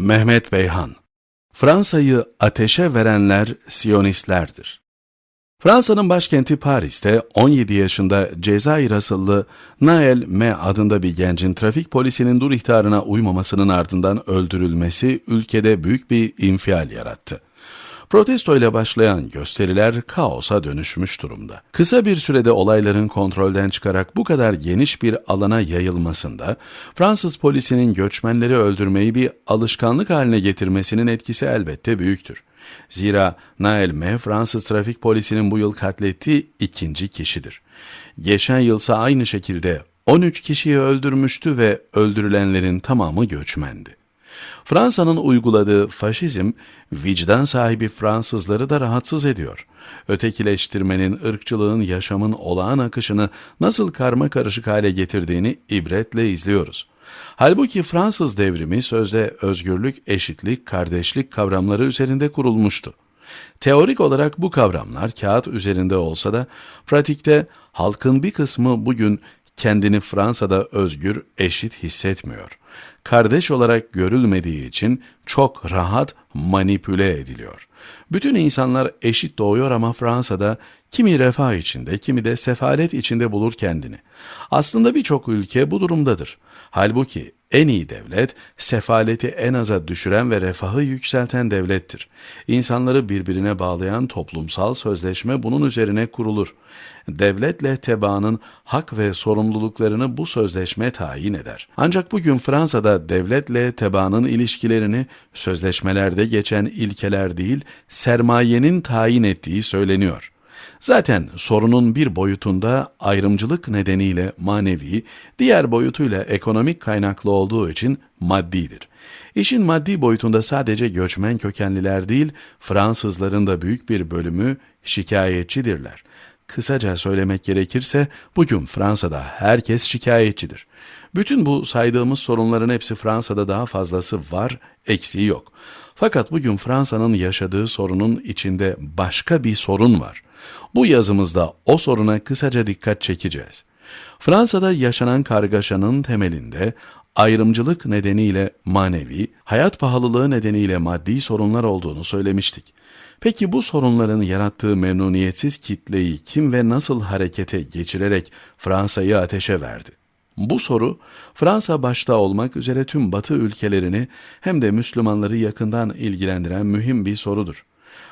Mehmet Beyhan Fransa'yı ateşe verenler Siyonistlerdir. Fransa'nın başkenti Paris'te 17 yaşında Cezayir asıllı Nael M adında bir gencin trafik polisinin dur ihtarına uymamasının ardından öldürülmesi ülkede büyük bir infial yarattı. Protesto ile başlayan gösteriler kaosa dönüşmüş durumda. Kısa bir sürede olayların kontrolden çıkarak bu kadar geniş bir alana yayılmasında Fransız polisinin göçmenleri öldürmeyi bir alışkanlık haline getirmesinin etkisi elbette büyüktür. Zira Nael M. Fransız trafik polisinin bu yıl katlettiği ikinci kişidir. Geçen yılsa aynı şekilde 13 kişiyi öldürmüştü ve öldürülenlerin tamamı göçmendi. Fransa'nın uyguladığı faşizm vicdan sahibi Fransızları da rahatsız ediyor. Ötekileştirmenin, ırkçılığın yaşamın olağan akışını nasıl karma karışık hale getirdiğini ibretle izliyoruz. Halbuki Fransız devrimi sözde özgürlük, eşitlik, kardeşlik kavramları üzerinde kurulmuştu. Teorik olarak bu kavramlar kağıt üzerinde olsa da pratikte halkın bir kısmı bugün kendini Fransa'da özgür, eşit hissetmiyor. Kardeş olarak görülmediği için çok rahat manipüle ediliyor. Bütün insanlar eşit doğuyor ama Fransa'da kimi refah içinde, kimi de sefalet içinde bulur kendini. Aslında birçok ülke bu durumdadır. Halbuki en iyi devlet, sefaleti en aza düşüren ve refahı yükselten devlettir. İnsanları birbirine bağlayan toplumsal sözleşme bunun üzerine kurulur. Devletle tebaanın hak ve sorumluluklarını bu sözleşme tayin eder. Ancak bugün Fransa'da devletle tebaanın ilişkilerini sözleşmelerde geçen ilkeler değil, sermayenin tayin ettiği söyleniyor. Zaten sorunun bir boyutunda ayrımcılık nedeniyle manevi, diğer boyutuyla ekonomik kaynaklı olduğu için maddidir. İşin maddi boyutunda sadece göçmen kökenliler değil, Fransızların da büyük bir bölümü şikayetçidirler. Kısaca söylemek gerekirse bugün Fransa'da herkes şikayetçidir. Bütün bu saydığımız sorunların hepsi Fransa'da daha fazlası var, eksiği yok. Fakat bugün Fransa'nın yaşadığı sorunun içinde başka bir sorun var. Bu yazımızda o soruna kısaca dikkat çekeceğiz. Fransa'da yaşanan kargaşanın temelinde ayrımcılık nedeniyle manevi, hayat pahalılığı nedeniyle maddi sorunlar olduğunu söylemiştik. Peki bu sorunların yarattığı memnuniyetsiz kitleyi kim ve nasıl harekete geçirerek Fransa'yı ateşe verdi? Bu soru Fransa başta olmak üzere tüm Batı ülkelerini hem de Müslümanları yakından ilgilendiren mühim bir sorudur.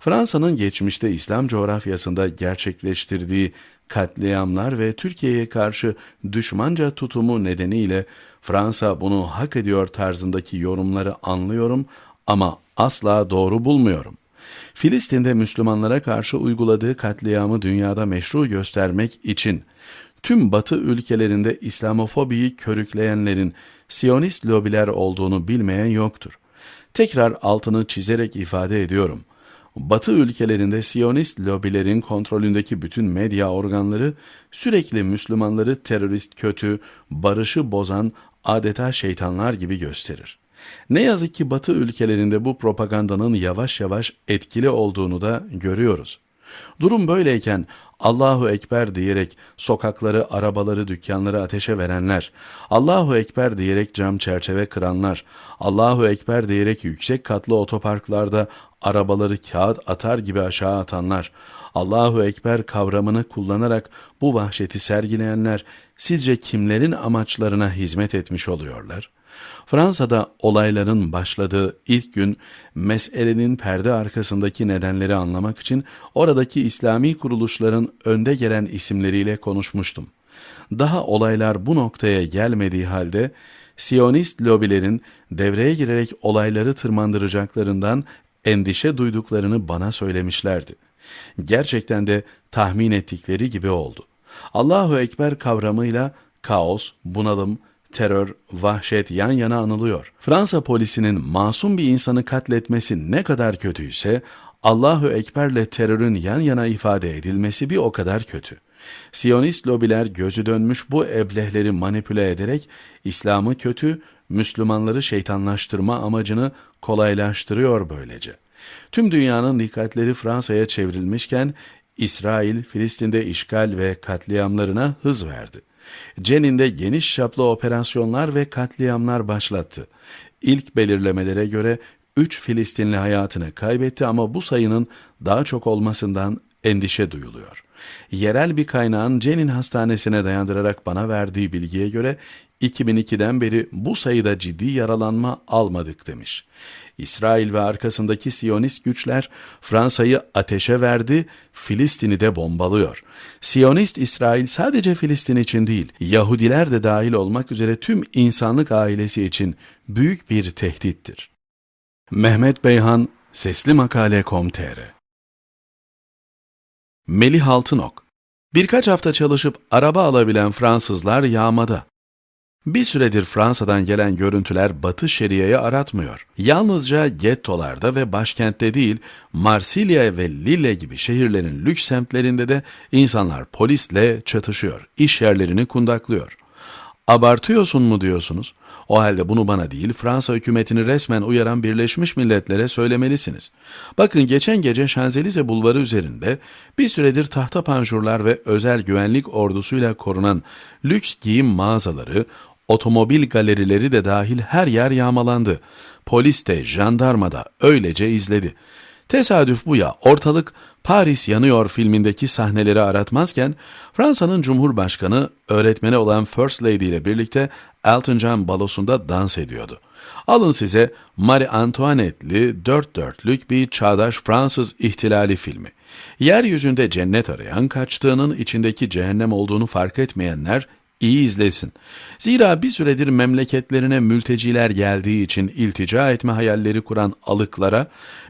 Fransa'nın geçmişte İslam coğrafyasında gerçekleştirdiği katliamlar ve Türkiye'ye karşı düşmanca tutumu nedeniyle Fransa bunu hak ediyor tarzındaki yorumları anlıyorum ama asla doğru bulmuyorum. Filistin'de Müslümanlara karşı uyguladığı katliamı dünyada meşru göstermek için tüm Batı ülkelerinde İslamofobiyi körükleyenlerin Siyonist lobiler olduğunu bilmeyen yoktur. Tekrar altını çizerek ifade ediyorum. Batı ülkelerinde Siyonist lobilerin kontrolündeki bütün medya organları sürekli Müslümanları terörist kötü, barışı bozan adeta şeytanlar gibi gösterir. Ne yazık ki Batı ülkelerinde bu propagandanın yavaş yavaş etkili olduğunu da görüyoruz. Durum böyleyken Allahu Ekber diyerek sokakları, arabaları, dükkanları ateşe verenler, Allahu Ekber diyerek cam çerçeve kıranlar, Allahu Ekber diyerek yüksek katlı otoparklarda arabaları kağıt atar gibi aşağı atanlar, Allahu Ekber kavramını kullanarak bu vahşeti sergileyenler sizce kimlerin amaçlarına hizmet etmiş oluyorlar? Fransa'da olayların başladığı ilk gün meselenin perde arkasındaki nedenleri anlamak için oradaki İslami kuruluşların önde gelen isimleriyle konuşmuştum. Daha olaylar bu noktaya gelmediği halde Siyonist lobilerin devreye girerek olayları tırmandıracaklarından endişe duyduklarını bana söylemişlerdi. Gerçekten de tahmin ettikleri gibi oldu. Allahu Ekber kavramıyla kaos, bunalım, terör, vahşet yan yana anılıyor. Fransa polisinin masum bir insanı katletmesi ne kadar kötüyse, Allahu Ekber'le terörün yan yana ifade edilmesi bir o kadar kötü. Siyonist lobiler gözü dönmüş bu eblehleri manipüle ederek İslam'ı kötü, Müslümanları şeytanlaştırma amacını kolaylaştırıyor böylece. Tüm dünyanın dikkatleri Fransa'ya çevrilmişken İsrail Filistin'de işgal ve katliamlarına hız verdi. Cenin'de geniş çaplı operasyonlar ve katliamlar başlattı. ilk belirlemelere göre 3 Filistinli hayatını kaybetti ama bu sayının daha çok olmasından endişe duyuluyor. Yerel bir kaynağın Cenin Hastanesi'ne dayandırarak bana verdiği bilgiye göre 2002'den beri bu sayıda ciddi yaralanma almadık demiş. İsrail ve arkasındaki Siyonist güçler Fransa'yı ateşe verdi, Filistin'i de bombalıyor. Siyonist İsrail sadece Filistin için değil, Yahudiler de dahil olmak üzere tüm insanlık ailesi için büyük bir tehdittir. Mehmet Beyhan, Sesli Makale.com.tr Melih Altınok Birkaç hafta çalışıp araba alabilen Fransızlar yağmada. Bir süredir Fransa'dan gelen görüntüler Batı Şeria'yı aratmıyor. Yalnızca gettolarda ve başkentte değil, Marsilya ve Lille gibi şehirlerin lüks semtlerinde de insanlar polisle çatışıyor, iş yerlerini kundaklıyor. Abartıyorsun mu diyorsunuz? O halde bunu bana değil Fransa hükümetini resmen uyaran Birleşmiş Milletler'e söylemelisiniz. Bakın geçen gece Şanzelize bulvarı üzerinde bir süredir tahta panjurlar ve özel güvenlik ordusuyla korunan lüks giyim mağazaları, otomobil galerileri de dahil her yer yağmalandı. Polis de jandarma da öylece izledi. Tesadüf bu ya ortalık Paris Yanıyor filmindeki sahneleri aratmazken Fransa'nın Cumhurbaşkanı öğretmeni olan First Lady ile birlikte Elton John balosunda dans ediyordu. Alın size Marie Antoinette'li dört dörtlük bir çağdaş Fransız ihtilali filmi. Yeryüzünde cennet arayan kaçtığının içindeki cehennem olduğunu fark etmeyenler iyi izlesin. Zira bir süredir memleketlerine mülteciler geldiği için iltica etme hayalleri kuran alıklara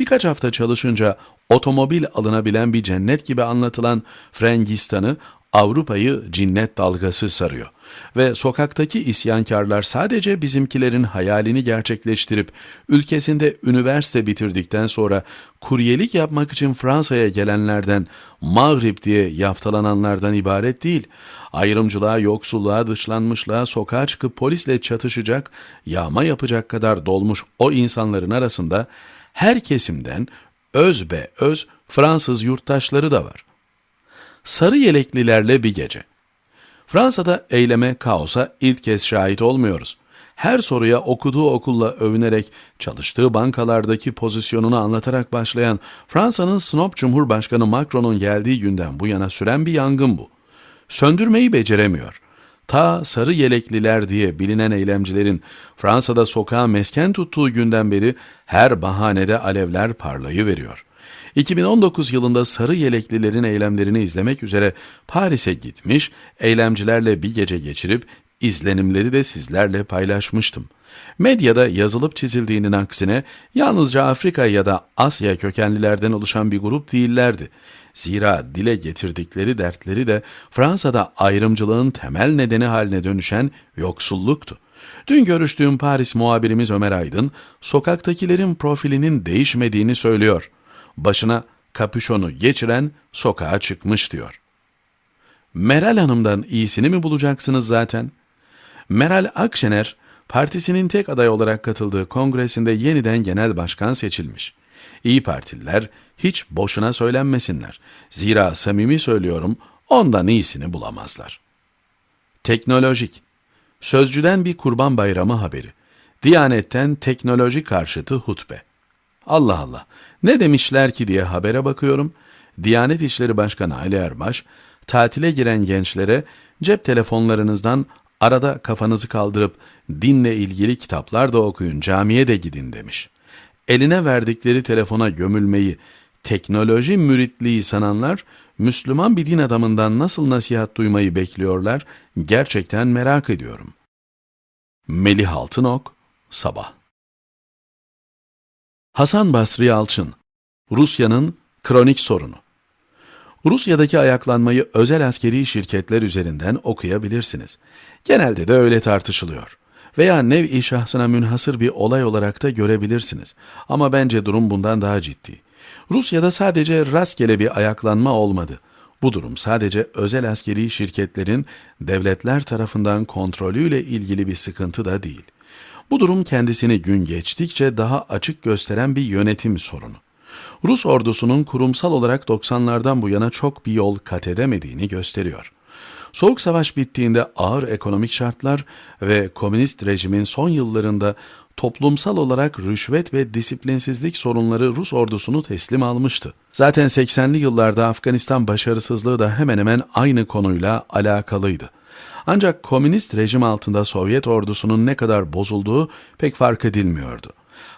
birkaç hafta çalışınca otomobil alınabilen bir cennet gibi anlatılan Frangistan'ı Avrupa'yı cinnet dalgası sarıyor. Ve sokaktaki isyankarlar sadece bizimkilerin hayalini gerçekleştirip ülkesinde üniversite bitirdikten sonra kuryelik yapmak için Fransa'ya gelenlerden Mağrip diye yaftalananlardan ibaret değil. Ayrımcılığa, yoksulluğa, dışlanmışlığa, sokağa çıkıp polisle çatışacak, yağma yapacak kadar dolmuş o insanların arasında her kesimden öz be öz Fransız yurttaşları da var. Sarı yeleklilerle bir gece. Fransa'da eyleme, kaosa ilk kez şahit olmuyoruz. Her soruya okuduğu okulla övünerek çalıştığı bankalardaki pozisyonunu anlatarak başlayan Fransa'nın snob Cumhurbaşkanı Macron'un geldiği günden bu yana süren bir yangın bu. Söndürmeyi beceremiyor. Ta sarı yelekliler diye bilinen eylemcilerin Fransa'da sokağa mesken tuttuğu günden beri her bahanede alevler parlayı. 2019 yılında sarı yeleklilerin eylemlerini izlemek üzere Paris'e gitmiş, eylemcilerle bir gece geçirip izlenimleri de sizlerle paylaşmıştım. Medyada yazılıp çizildiğinin aksine yalnızca Afrika ya da Asya kökenlilerden oluşan bir grup değillerdi. Zira dile getirdikleri dertleri de Fransa'da ayrımcılığın temel nedeni haline dönüşen yoksulluktu. Dün görüştüğüm Paris muhabirimiz Ömer Aydın, sokaktakilerin profilinin değişmediğini söylüyor. Başına kapüşonu geçiren sokağa çıkmış diyor. Meral Hanım'dan iyisini mi bulacaksınız zaten? Meral Akşener, partisinin tek aday olarak katıldığı kongresinde yeniden genel başkan seçilmiş. İyi Partililer hiç boşuna söylenmesinler. Zira samimi söylüyorum ondan iyisini bulamazlar. Teknolojik. Sözcüden bir kurban bayramı haberi. Diyanetten teknoloji karşıtı hutbe. Allah Allah. Ne demişler ki diye habere bakıyorum. Diyanet İşleri Başkanı Ali Erbaş, tatile giren gençlere cep telefonlarınızdan arada kafanızı kaldırıp dinle ilgili kitaplar da okuyun, camiye de gidin demiş. Eline verdikleri telefona gömülmeyi, teknoloji müritliği sananlar, Müslüman bir din adamından nasıl nasihat duymayı bekliyorlar, gerçekten merak ediyorum. Melih Altınok, Sabah Hasan Basri Alçın, Rusya'nın kronik sorunu. Rusya'daki ayaklanmayı özel askeri şirketler üzerinden okuyabilirsiniz. Genelde de öyle tartışılıyor. Veya nev-i şahsına münhasır bir olay olarak da görebilirsiniz. Ama bence durum bundan daha ciddi. Rusya'da sadece rastgele bir ayaklanma olmadı. Bu durum sadece özel askeri şirketlerin devletler tarafından kontrolüyle ilgili bir sıkıntı da değil. Bu durum kendisini gün geçtikçe daha açık gösteren bir yönetim sorunu. Rus ordusunun kurumsal olarak 90'lardan bu yana çok bir yol kat edemediğini gösteriyor. Soğuk Savaş bittiğinde ağır ekonomik şartlar ve komünist rejimin son yıllarında toplumsal olarak rüşvet ve disiplinsizlik sorunları Rus ordusunu teslim almıştı. Zaten 80'li yıllarda Afganistan başarısızlığı da hemen hemen aynı konuyla alakalıydı. Ancak komünist rejim altında Sovyet ordusunun ne kadar bozulduğu pek fark edilmiyordu.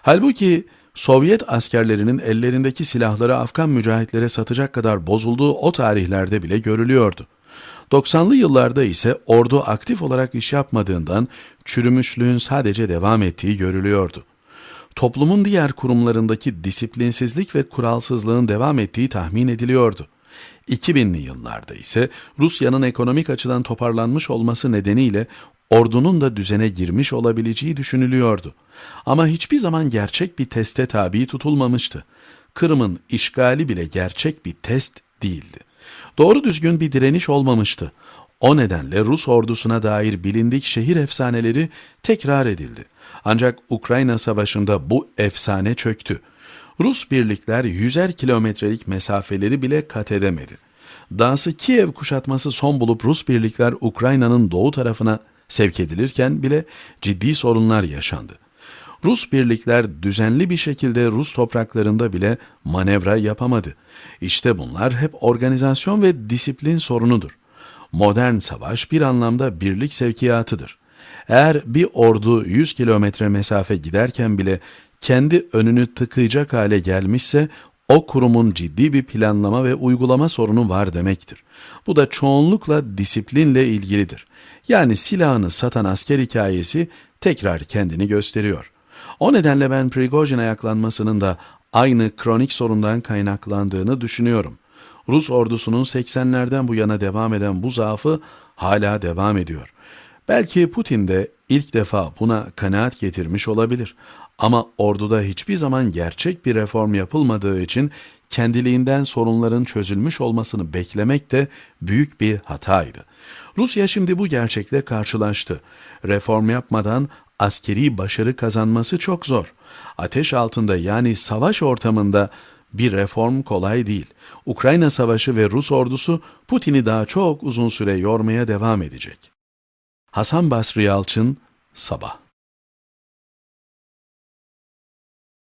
Halbuki Sovyet askerlerinin ellerindeki silahları Afgan mücahitlere satacak kadar bozulduğu o tarihlerde bile görülüyordu. 90'lı yıllarda ise ordu aktif olarak iş yapmadığından çürümüşlüğün sadece devam ettiği görülüyordu. Toplumun diğer kurumlarındaki disiplinsizlik ve kuralsızlığın devam ettiği tahmin ediliyordu. 2000'li yıllarda ise Rusya'nın ekonomik açıdan toparlanmış olması nedeniyle ordunun da düzene girmiş olabileceği düşünülüyordu. Ama hiçbir zaman gerçek bir teste tabi tutulmamıştı. Kırım'ın işgali bile gerçek bir test değildi. Doğru düzgün bir direniş olmamıştı. O nedenle Rus ordusuna dair bilindik şehir efsaneleri tekrar edildi. Ancak Ukrayna Savaşı'nda bu efsane çöktü. Rus birlikler yüzer kilometrelik mesafeleri bile kat edemedi. Dahası Kiev kuşatması son bulup Rus birlikler Ukrayna'nın doğu tarafına sevk edilirken bile ciddi sorunlar yaşandı. Rus birlikler düzenli bir şekilde Rus topraklarında bile manevra yapamadı. İşte bunlar hep organizasyon ve disiplin sorunudur. Modern savaş bir anlamda birlik sevkiyatıdır. Eğer bir ordu 100 kilometre mesafe giderken bile kendi önünü tıkayacak hale gelmişse o kurumun ciddi bir planlama ve uygulama sorunu var demektir. Bu da çoğunlukla disiplinle ilgilidir. Yani silahını satan asker hikayesi tekrar kendini gösteriyor. O nedenle ben Prigojin ayaklanmasının da aynı kronik sorundan kaynaklandığını düşünüyorum. Rus ordusunun 80'lerden bu yana devam eden bu zaafı hala devam ediyor. Belki Putin de ilk defa buna kanaat getirmiş olabilir. Ama orduda hiçbir zaman gerçek bir reform yapılmadığı için kendiliğinden sorunların çözülmüş olmasını beklemek de büyük bir hataydı. Rusya şimdi bu gerçekle karşılaştı. Reform yapmadan askeri başarı kazanması çok zor. Ateş altında yani savaş ortamında bir reform kolay değil. Ukrayna Savaşı ve Rus ordusu Putin'i daha çok uzun süre yormaya devam edecek. Hasan Basri Yalçın, Sabah